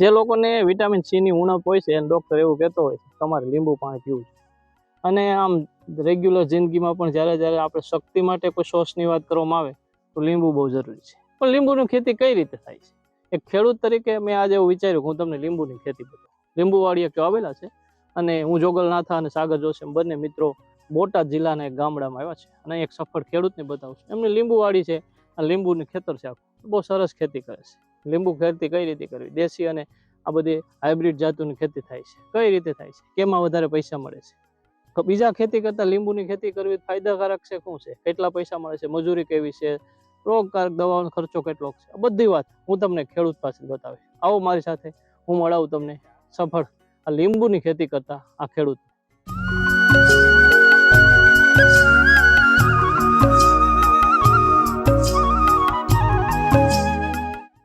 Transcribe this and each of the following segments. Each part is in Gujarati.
જે લોકોને વિટામિન સી ની ઉણપ હોય છે એને ડૉક્ટર એવું કહેતો હોય છે, તમારે લીંબુ પાણી પીવું છે. અને આમ રેગ્યુલર જિંદગીમાં પણ જ્યારે જ્યારે આપણે શક્તિ માટે કોઈ સોસની વાત કરવામાં આવે, તો લીંબુ બહુ જરૂરી છે. પણ લીંબુની ખેતી કઈ રીતે થાય છે? એક ખેડૂત તરીકે મેં આજે એવું વિચાર્યું હું તમને લીંબુની ખેતી બતાવું. લીંબુવાડી એક આવેલા છે અને હું જોગલનાથા અને સાગર જોશી બંને મિત્રો બોટાદ જિલ્લાના એક ગામડામાં આવ્યા છે. અને એક સફળ ખેડૂતને બતાવું છું. એમની લીંબુવાડી છે આ લીંબુની ખેતર છે આખું. બહુ સરસ ખેતી કરે છે. લીંબુ ખેતી કઈ રીતે કરવી? દેશી અને આ બધી હાઇબ્રિડ જાતોની ખેતી થાય છે. કઈ રીતે થાય છે? કેમાં વધારે પૈસા મળે છે? બીજા ખેતી કરતાં લીંબુની ખેતી કરવી ફાયદાકારક છે શું છે? કેટલા પૈસા મળે છે? મજૂરી કેવી છે? રોગકારક દવાનો ખર્ચો કેટલો છે? બધી વાત હું તમને ખેડૂત પાસે બતાવીશ. આવો મારી સાથે હું મળાવું તમને સફળ આ લીંબુની ખેતી કરતા આ ખેડૂત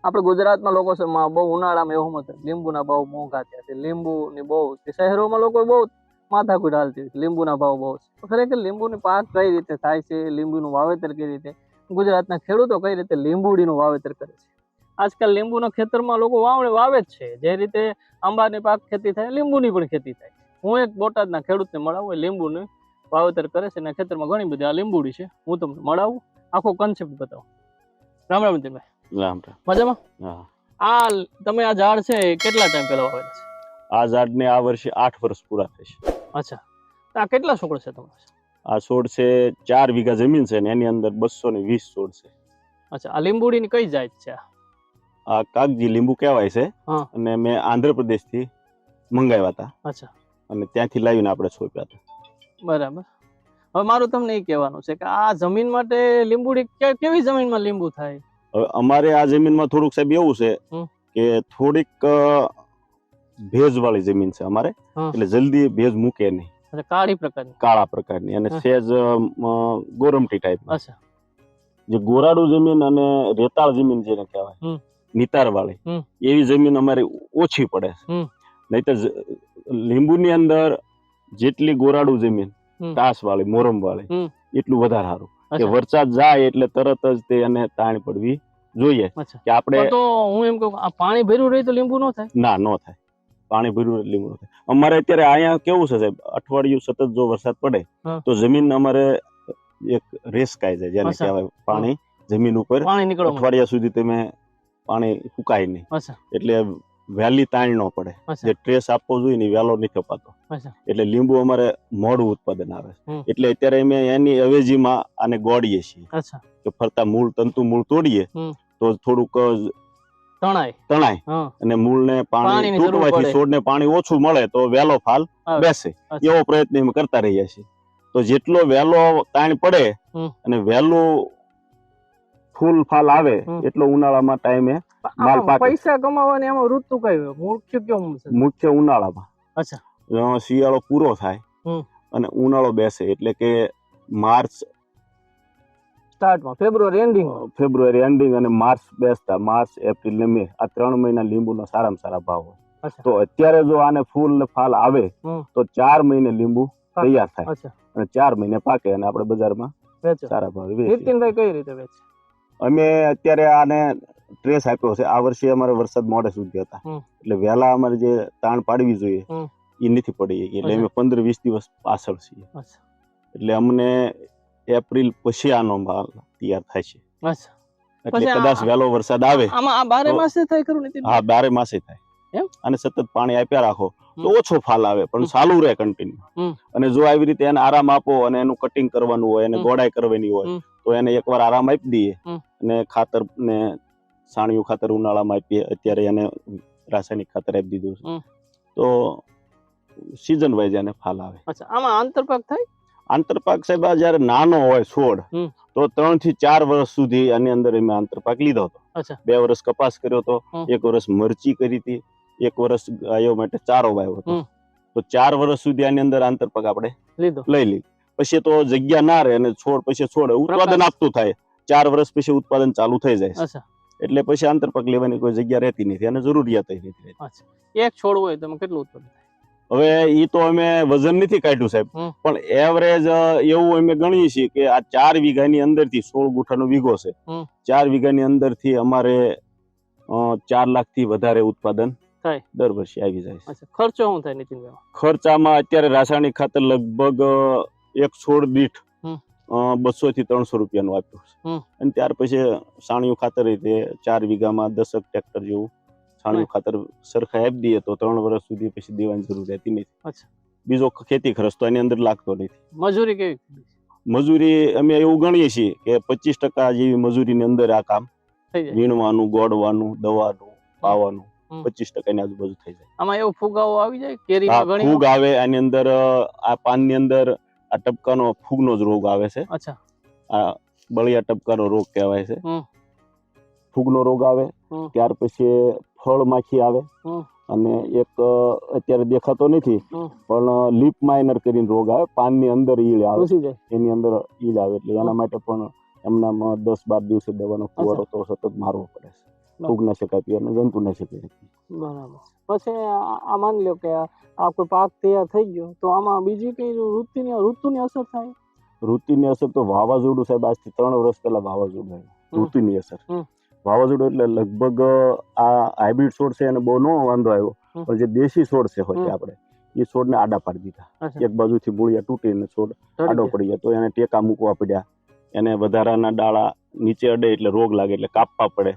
આપણે ગુજરાતમાં લોકો છે બહુ ઉનાળામાં એવું મત લીંબુના ભાવ મોંઘા થયા છે. લીંબુની બહુ શહેરોમાં લોકો બહુ માથાકૂટ હાલતી હોય છે. લીંબુના ભાવ બહુ છે. ખરેખર લીંબુની પાક કઈ રીતે થાય છે? લીંબુનું વાવેતર કઈ રીતે? ગુજરાતના ખેડૂતો કઈ રીતે લીંબુડીનું વાવેતર કરે છે? આજકાલ લીંબુના ખેતરમાં લોકો વાવણે વાવે જ છે. જે રીતે આંબાની પાક ખેતી થાય, લીંબુની પણ ખેતી થાય. હું એક બોટાદના ખેડૂતને મળાવું, એ લીંબુનું વાવેતર કરે છે અને ખેતરમાં ઘણી બધી આ લીંબુડી છે. હું તમને મળાવું. આખો કન્સેપ્ટ બતાવું. રામ રામ જીતેનભાઈ રામ રામ. મજામાં? હા. આ તમે આ ઝાડ છે કેટલા ટાઈમ પહેલા વાવેલા છે? આ ઝાડને આ વર્ષે આઠ વર્ષ પૂરા થશે અચ્છા. આ કેટલા છોડ છે તમારે આ છોડ છે ચાર વીઘા જમીન છે ને એની અંદર બસો ને વીસ છોડ છે. અચ્છા આ લીંબુડીની કઈ જાત છે આ? કાગજી લીંબુ કહેવાય છે. અને મેં આંધ્રપ્રદેશથી મંગાવ્યા હતા. અચ્છા. અને ત્યાંથી લાવીને આપણે છોપ્યા હતા. બરાબર. હવે મારું તમને એ કહેવાનું છે કે આ જમીન માટે લીંબુડી કેવી જમીનમાં લીંબુ થાય? હવે અમારે આ જમીનમાં થોડુંક સાહેબ એવું છે કે થોડીક ભેજવાળી જમીન છે અમારે. એટલે જલ્દી ભેજ મૂકે નહીં. કાળી પ્રકારની. કાળા પ્રકારની અને સેજ ગોરમટી ટાઈપ જે ગોરાડુ જમીન અને રેતાળ જમીન જેને. કહેવાય નિતાર વાળી એવી જમીન અમારી ઓછી પડે છે. નહીતર લીંબુની અંદર જેટલી ગોરાડુ જમીન. તાસ વાળી મોરમ વાળી એટલું વધારે સારું. કે વરસાદ જાય એટલે તરત જ તે એને તાણ પડવી જોઈએ કે આપણે તો હું એમ કહું આ પાણી ભર્યું રહે તો લીંબુ ન થાય? ના ન થાય. પાણી ભર્યું લીંબુ ન થાય. અમારે અત્યારે અહીંયા કેવું છે સાહેબ અઠવાડિયું સતત જો વરસાદ પડે તો જમીન અમારે એક રેસકાઈ જાય જેને કહેવાય પાણી જમીન ઉપર. પાણી નીકળો અઠવાડિયા સુધી તમે પાણી સુકાય નહીં. એટલે વહેલી તાણ ન પડે. જે ટ્રેસ આપવો જોઈએ ને વહેલો નહીં કપાતો. એટલે લીંબુ અમારે મોડું ઉત્પાદન આવે એટલે અત્યારે અમે એની અવેજીમાં આને ગોળીએ છીએ. કે ફરતા મૂળ તંતુ મૂળ તોડીએ. તો થોડુંક તણાય. તણાય. અને મૂળને પાણી તૂટવાથી છોડને પાણી ઓછું મળે તો વહેલો ફાલ બેસે. એવો પ્રયત્ન અમે કરતા રહીએ છીએ. તો જેટલો વહેલો તાણ પડે અને વહેલું ફૂલ ફાલ આવે એટલો ઉનાળામાં ટાઈમે માલ પાકે. પૈસા કમાવાની એમાં ઋતુ કઈ મુખ્ય છે મુખ્ય ઉનાળામાં. અચ્છા. શિયાળો પૂરો થાય અને ઉનાળો બેસે. એટલે કે માર્ચ સ્ટાર્ટમાં? ફેબ્રુઆરી એન્ડિંગ ફેબ્રુઆરી એન્ડિંગ અને માર્ચ બેસતા માર્ચ એપ્રિલ ને મે આ ત્રણ મહિના લીંબુના સારામાં સારા ભાવ હોય. તો અત્યારે જો આને ફૂલ ને ફાલ આવે તો ચાર મહિને લીંબુ તૈયાર થાય. અને ચાર મહિને પાકે અને આપણે બજારમાં સારા ભાવે વેચીએ. નીતિનભાઈ કઈ રીતે વેચે? અમે અત્યારે આને ટ્રેસ આપ્યો છે. આ વર્ષે અમારે વરસાદ મોડે સુધી હતા. એટલે વહેલા અમારે જે તાણ પાડવી જોઈએ એ નથી પડી એટલે અમે પંદર વીસ દિવસ પાછળ છીએ. એટલે અમને એપ્રિલ પછી આનો માલ તૈયાર થાય છે. એટલે કદાચ વહેલો વરસાદ આવે. આમાં આ બારે માસે થાય ખરું નીતિન? હા બારે માસે થાય. એમ? અને સતત પાણી આપ્યા રાખો તો ઓછો ફાલ આવે પણ. ચાલુ રહે કન્ટિન્યુ અને જો આવી રીતે એને આરામ આપો અને એનું કટિંગ કરવાનું હોય હમ. ગોડાઈ કરવાની હોય તો એને એકવાર આરામ આપી દઈએ. અને ખાતર ને સાણિયું ખાતર ઉનાળામાં આપીએ અત્યારે એને રાસાયણિક ખાતર આપી દીધું છે. તો સીઝન વાઇઝ એને ફાલ આવે. અચ્છા આમાં આંતરપાક થાય? આંતરપાક સાહેબ જ્યારે નાનો હોય છોડ તો ત્રણથી ચાર વર્ષ સુધી આની અંદર અમે આંતરપાક લીધો હતો. બે વર્ષ કપાસ કર્યો હતો એક વર્ષ મરચી કરી હતી એક વર્ષ ગાયો માટે ચારો વાયો હતો. તો ચાર વર્ષ સુધી આની અંદર આંતરપાક આપણે લીધો. લઈ લીધી. પછી તો જગ્યા ના રહે અને છોડ પછી છોડ ઉત્પાદન આપતું થાય. ચાર વર્ષ પછી ઉત્પાદન ચાલુ થઈ જાય એટલે પછી આંતરપાક લેવાની કોઈ જગ્યા રહેતી નથી અને જરૂરિયાત રહેતી. એક છોડ હોય તો કેટલું ઉત્પાદન હવે ઈ તો અમે વજન નથી કાઢ્યું સાહેબ. પણ એવરેજ એવું અમે ગણીએ છીએ કે આ ચાર વીઘાની અંદરથી સોળ ગુઠાનો વીઘો છે. ચાર વીઘાની અંદરથી અમારે ચાર લાખથી વધારે ઉત્પાદન. દર વર્ષે આવી જાય છે. ખર્ચો શું થાય નીતિનભાઈ ખર્ચામાં અત્યારે રાસાયણિક ખાતર લગભગ એક છોડ દીઠ બસો થી ત્રણસો રૂપિયાનું આપ્યું. છે. અને ત્યાર પછી સાણિયું ખાતર રીતે ચાર વીઘામાં દસક ટ્રેક્ટર જેવું સાણિયું ખાતર સરખા આપી દઈએ તો ત્રણ વર્ષ સુધી પછી દેવાની જરૂર રહેતી નથી. બીજો ખેતી ખર્ચ તો એની અંદર લાગતો નથી. મજૂરી કેવી? મજૂરી અમે એવું ગણીએ છીએ કે પચીસ ટકા જેવી મજૂરીની અંદર આ કામ વીણવાનું ગોળવાનું દવાનું પાવાનું. પચીસ ટકાની આજુબાજુ થઈ જાય. આમાં એવો ફુગાવો આવી જાય? કેરી ફૂગ આવે આની અંદર આ આ પાનની અંદર આ ટપકાનો ફૂગનો જ રોગ આવે છે. અચ્છા. આ બળિયા ટપકાનો રોગ કહેવાય છે. ફૂગ ફૂગનો રોગ આવે. ત્યાર પછી ફળ માખી આવે. અને એક અત્યારે દેખાતો નથી પણ લીપ માઇનર કરીને રોગ આવે પાનની અંદર ઈળ આવે. એની અંદર ઈળ આવે એટલે એના માટે પણ એમનામાં દસ બાર દિવસે દવાનો ફુવારો તો સતત મારવો પડે છે. ફૂગનાશક આપીએ અને જંતુનાશક શકાય બરાબર. પછી આ માની લો કે આ કોઈ પાક તૈયાર થઈ ગયો તો આમાં બીજી કઈ ઋતુની ઋતુની અસર થાય? ઋતુની અસર તો વાવાઝોડું સાહેબ આજથી ત્રણ વર્ષ પહેલા વાવાઝોડું આવ્યું. ઋતુની અસર. વાવાઝોડું એટલે લગભગ આ હાઇબ્રિડ છોડ છે એને બહુ નો વાંધો આવ્યો પણ જે દેશી છોડ છે હોય આપણે એ છોડને આડા પાડી દીધા. એક બાજુથી મૂળિયા તૂટીને છોડ આડો. પડી ગયો તો એને ટેકા મૂકવા પડ્યા. એને વધારાના ડાળા નીચે અડે એટલે રોગ લાગે એટલે કાપવા પડે.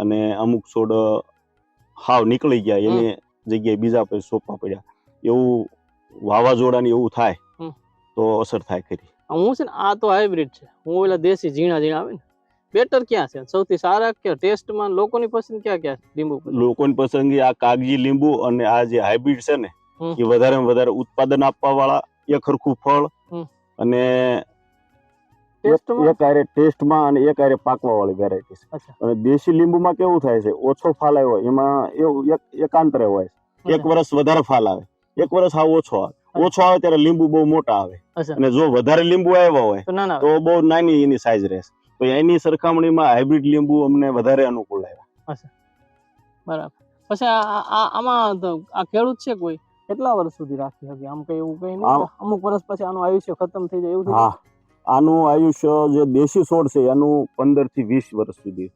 અને અમુક છોડ હાવ નીકળી ગયા એની જગ્યાએ બીજા પછી સોંપવા પડ્યા. એવું વાવાઝોડાની એવું થાય તો અસર થાય ખરી. હું છે ને આ તો હાઇબ્રિડ છે. હું એટલે દેશી ઝીણા ઝીણા આવે ને બેટર ક્યાં છે? સૌથી સારા કે ટેસ્ટમાં લોકોની પસંદ ક્યાં ક્યાં છે? લીંબુ લોકોની પસંદગી આ કાગજી લીંબુ અને આ જે હાઇબ્રિડ છે ને એ વધારે વધારે ઉત્પાદન આપવા વાળા એક ખરખું ફળ અને એક આરે ટેસ્ટમાં અને એક આરે પાકવા વાળી વેરાયટી છે અને દેશી લીંબુમાં કેવું થાય છે? ઓછો ફાલ આવ્યો એમાં એવું એક એકાંતરે હોય છે. એક વર્ષ વધારે ફાલ આવે. એક વર્ષ હાવ ઓછો આવે. ઓછો આવે ત્યારે લીંબુ બહુ મોટા આવે. અને જો વધારે લીંબુ આવ્યા હોય તો બહુ નાની એની સાઈઝ રહેશે. તો એની સરખામણીમાં હાઇબ્રિડ લીંબુ અમને વધારે અનુકૂળ આવ્યા બરાબર. પછી આમાં આ ખેડૂત છે કોઈ? કેટલા વર્ષ સુધી રાખી શકે આમ કઈ એવું કઈ નહીં? અમુક વર્ષ પછી આનું આયુષ્ય ખતમ થઈ જાય એવું હા. આનું આયુષ્ય જે દેશી છોડ છે એનું પંદરથી વીસ વર્ષ સુધી.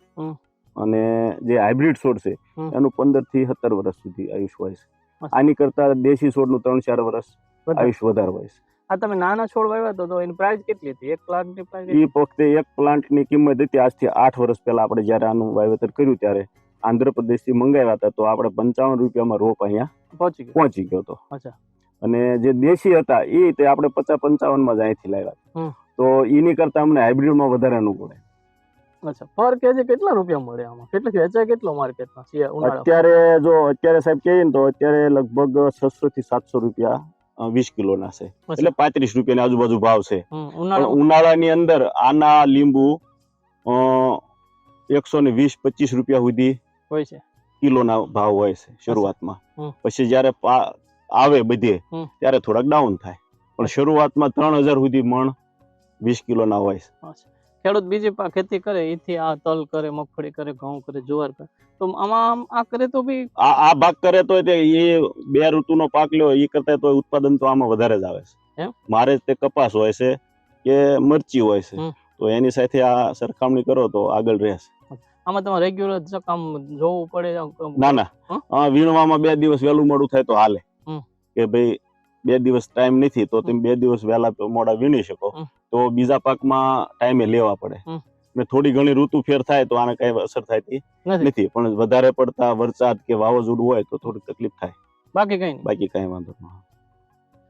અને જે હાઇબ્રિડ છોડ છે એનું પંદરથી સત્તર વર્ષ સુધી આયુષ્ય હોય છે. અચ્છા. આની કરતા દેશી છોડનું ત્રણ ચાર વર્ષ. આયુષ્ય વધારે હોય છે. આ તમે નાના છોડ વાવ્યા તો એની પ્રાઇસ કેટલી હતી? એક લાખની પ્રાઇસ એ વખતે એક પ્લાન્ટની કિંમત હતી. આજથી આઠ વર્ષ પહેલા આપણે જ્યારે આનું વાવેતર કર્યું ત્યારે આંધ્રપ્રદેશથી મંગાવ્યા હતા. તો આપણે પંચાવન રૂપિયામાં રોપ અહીંયા પહોંચી ગયો. પહોંચી ગયો હતો. અચ્છા. અને જે દેશી હતા એ તે આપણે પચાસ પંચાવનમાં જ અહીંથી લાવ્યા તો એની કરતા અમને હાઇબ્રિડમાં વધારે અનુકૂળ. અચ્છા. પર કેજી કેટલા રૂપિયા મળે આમાં? કેટલી વેચાય કેટલો માર્કેટમાં અત્યારે જો અત્યારે સાહેબ કહીએ ને તો અત્યારે લગભગ છસો થી સાતસો રૂપિયા વીસ કિલોના છે. એટલે પાંત્રીસ રૂપિયાની આજુબાજુ ભાવ છે. ઉનાળા. ઉનાળાની અંદર આના લીંબુ એકસો ને વીસ પચીસ રૂપિયા સુધી હોય છે. કિલોના ભાવ હોય છે શરૂઆતમાં. પછી જ્યારે આવે બધે ત્યારે થોડાક ડાઉન થાય. પણ શરૂઆતમાં ત્રણ હજાર સુધી મણ વીસ કિલોના હોય છે. ખેડૂત બીજી ખેતી કરે એથી આ તલ કરે મગફળી કરે ઘઉં કરે જુવાર કરે. તો આમાં આ કરે તો બી આ આ ભાગ કરે તો એ બે ઋતુનો પાક લ્યો એ કરતા તો ઉત્પાદન તો આમાં વધારે જ આવે છે. મારે તે કપાસ હોય છે કે મરચી હોય છે તો એની સાથે આ સરખામણી કરો તો આગળ રહેશે. આમાં તમારે રેગ્યુલર કામ જોવું પડે ના ના. આ વીણવામાં બે દિવસ વહેલું મોડું થાય તો હાલે. કે ભાઈ બે દિવસ ટાઈમ નથી તો તમે બે દિવસ વહેલા મોડા વીણી શકો. તો બીજા પાકમાં ટાઈમે લેવા પડે. ને થોડી ઘણી ઋતુ ફેર થાય તો આને કઈ અસર થતી નથી. પણ વધારે પડતા વરસાદ કે વાવાઝોડું હોય તો થોડી તકલીફ થાય. બાકી કઈ બાકી કઈ વાંધો ન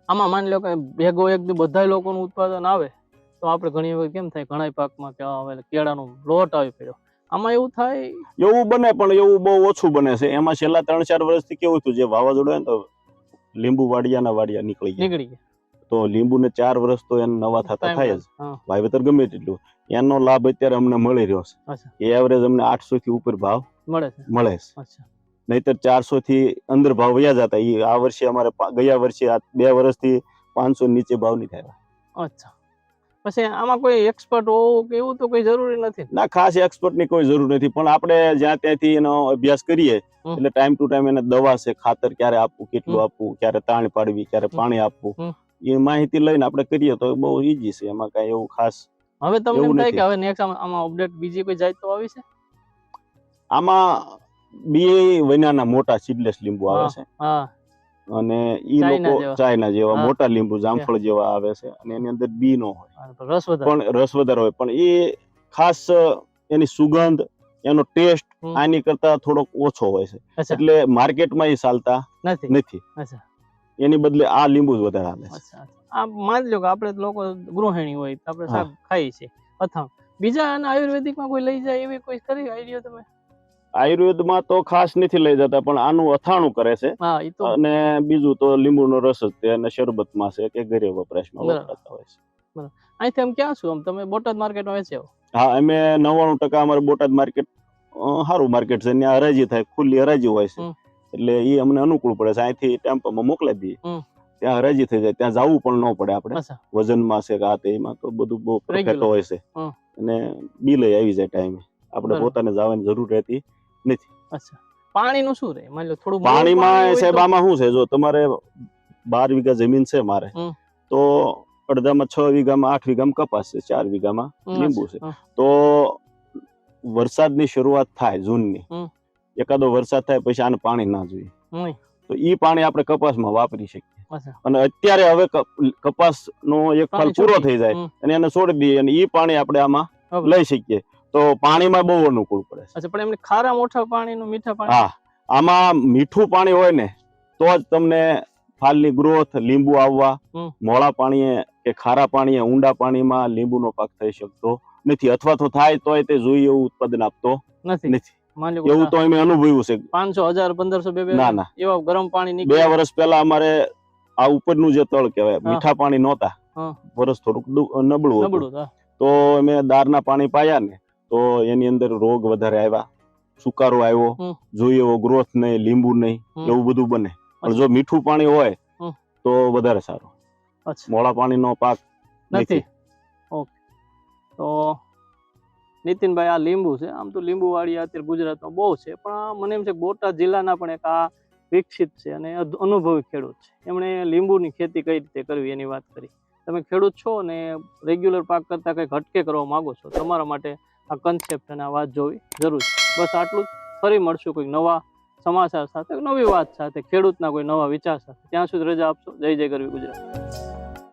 આમાં માની લો કે ભેગો એક બધા લોકોનું ઉત્પાદન આવે તો આપણે ઘણી વખત કેમ થાય ઘણા પાકમાં કે આવે કેળાનો લોટ આવી પડ્યો. આમાં એવું થાય એવું બને પણ એવું બહુ ઓછું બને છે. એમાં છેલ્લા ત્રણ ચાર વર્ષથી કેવું થયું જે વાવાઝોડું હોય ને તો લીંબુ વાડિયાના વાડિયા નીકળી ગયા. નીકળી ગયા. તો લીંબુને ચાર વર્ષ તો એને નવા થતા થાય જ. વાવેતર ગમે તેટલું. એનો લાભ અત્યારે અમને મળી રહ્યો છે. છે એવરેજ અમને આઠસો થી ઉપર ભાવ મળે છે. મળે છે. નહીતર ચારસો થી અંદર ભાવ વયા જતા. એ આ વર્ષે અમારે ગયા વર્ષે આ બે વર્ષથી પાંચસો નીચે ભાવ નહીં થયા. અચ્છા. પછી આમાં કોઈ એક્સપર્ટ હોવું કે એવું તો કોઈ જરૂરી નથી? ના ખાસ એક્સપર્ટની કોઈ જરૂર નથી. પણ આપણે જ્યાં ત્યાંથી એનો અભ્યાસ કરીએ એટલે ટાઈમ ટુ ટાઈમ એને દવા છે ખાતર ક્યારે આપવું કેટલું આપવું ક્યારે તાણ પાડવી ક્યારે પાણી આપવું. એ માહિતી લઈને આપણે કરીએ તો બહુ ઈઝી છે. એમાં કઈ એવું ખાસ હવે તમને એમ થાય કે હવે નેક્સ્ટ આમાં અપડેટ બીજી કોઈ જાય તો આવી છે? આમાં બે વૈનાના મોટા સીડલેસ લીંબુ આવે છે. અને ઈ લોકો જેવા. ચાઇના જેવા મોટા લીંબુ જામફળ જેવા આવે છે અને એની અંદર બી નો હોય. રસ વધારે. પણ રસ વધારે હોય. પણ એ ખાસ એની સુગંધ એનો ટેસ્ટ આની કરતા થોડોક ઓછો હોય છે. એટલે માર્કેટમાં એ ચાલતા નથી. એની બદલે આ લીંબુ જ વધારે હાલે છે. આ માની લો કે આપણે લોકો ગૃહિણી હોય તો આપણે શાક ખાઈ છે અથાણું. બીજા અને આયુર્વેદિકમાં કોઈ લઈ જાય એવી કોઈ કરી આઈડિયો તમે? આયુર્વેદમાં તો ખાસ નથી લઈ જતા પણ આનું અથાણું કરે છે. હા એ તો અને બીજું તો લીંબુનો રસ જ તે અને શરબતમાં છે કે ઘરે વપરાશમાં. વપરાતા હોય છે. અહીંથી આમ ક્યાં છું? આમ તમે બોટાદ માર્કેટમાં વેચે હા? અમે નવ્વાણું ટકા અમારે બોટાદ માર્કેટ સારું માર્કેટ છે. ત્યાં હરાજી થાય ખુલ્લી હરાજી હોય છે. એટલે એ અમને અનુકૂળ પડે છે. અહીંથી ટેમ્પોમાં મોકલાવી દઈએ. ત્યાં હરાજી થઈ જાય. ત્યાં જવું પણ ન પડે આપણે. વજનમાં છે કે આ તે એમાં તો બધું બહુ પરફેક્ટ હોય છે. અને બિલ આવી જાય ટાઈમે આપણે પોતાને જવાની જરૂર રહેતી અચ્છા. પાણીનું શું રહે માની લો થોડું પાણીમાં સાહેબ આમાં શું છે? જો તમારે બાર વીઘા જમીન છે મારે તો અડધામાં છ વીઘામાં આઠ વીઘામાં કપાસ છે ચાર વીઘામાં લીંબુ છે. તો વરસાદની શરૂઆત થાય જૂનની. એકાદો વરસાદ થાય પછી આને પાણી ના જોઈએ. તો ઈ પાણી આપણે કપાસમાં વાપરી શકીએ. અને અત્યારે હવે કપાસ નો એક ફળ પૂરો થઈ જાય અને એને છોડી દઈએ અને ઈ પાણી આપણે આમાં લઈ શકીએ. તો પાણીમાં બહુ અનુકૂળ પડે અચ્છા પણ એમને ખારા મોઠા પાણીનું મીઠા પાણી? હા. આમાં મીઠું પાણી હોય ને તો જ તમને ફાલની ગ્રોથ લીંબુ આવવા મોળા પાણીએ કે ખારા પાણીએ ઊંડા પાણીમાં લીંબુનો પાક થઈ શકતો નથી. અથવા તો થાય તોય તે જોઈએ એવું ઉત્પાદન આપતો નથી. એવું તો અમે અનુભવ્યું છે. પાંચસો હજાર પંદરસો બે ના, ના. એવા ગરમ પાણી બે વર્ષ પહેલા અમારે આ ઉપરનું જે તળ કહેવાય મીઠા પાણી નહોતા. વરસ વર્ષ થોડુંક નબળું હતું. તો અમે દારના પાણી પાયા ને તો એની અંદર રોગ વધારે આવ્યા. સુકારો આવ્યો. જોઈએ એવો ગ્રોથ નહીં લીંબુ નહીં એવું બધું બને. પણ જો મીઠું પાણી હોય તો વધારે સારું. મોળા મોળા પાણીનો પાક નથી. ઓકે. તો નીતિનભાઈ આ લીંબુ છે. આમ તો લીંબુ વાળી અત્યારે ગુજરાતમાં બહુ છે, પણ મને એમ છે બોટાદ જિલ્લાના પણ એક આ વિકસિત છે અને અનુભવી ખેડૂત છે. એમણે લીંબુની ખેતી કઈ રીતે કરવી એની વાત કરી. તમે ખેડૂત છો અને રેગ્યુલર પાક કરતાં કંઈક હટકે કરવા માંગો છો, તમારા માટે આ કન્સેપ્ટ અને આ વાત જોવી જરૂર છે. બસ આટલું જ. ફરી મળશું કોઈક નવા સમાચાર સાથે, નવી વાત સાથે, ખેડૂતના કોઈ નવા વિચાર સાથે. ત્યાં સુધી રજા આપશો. જય જય કરવી ગુજરાત.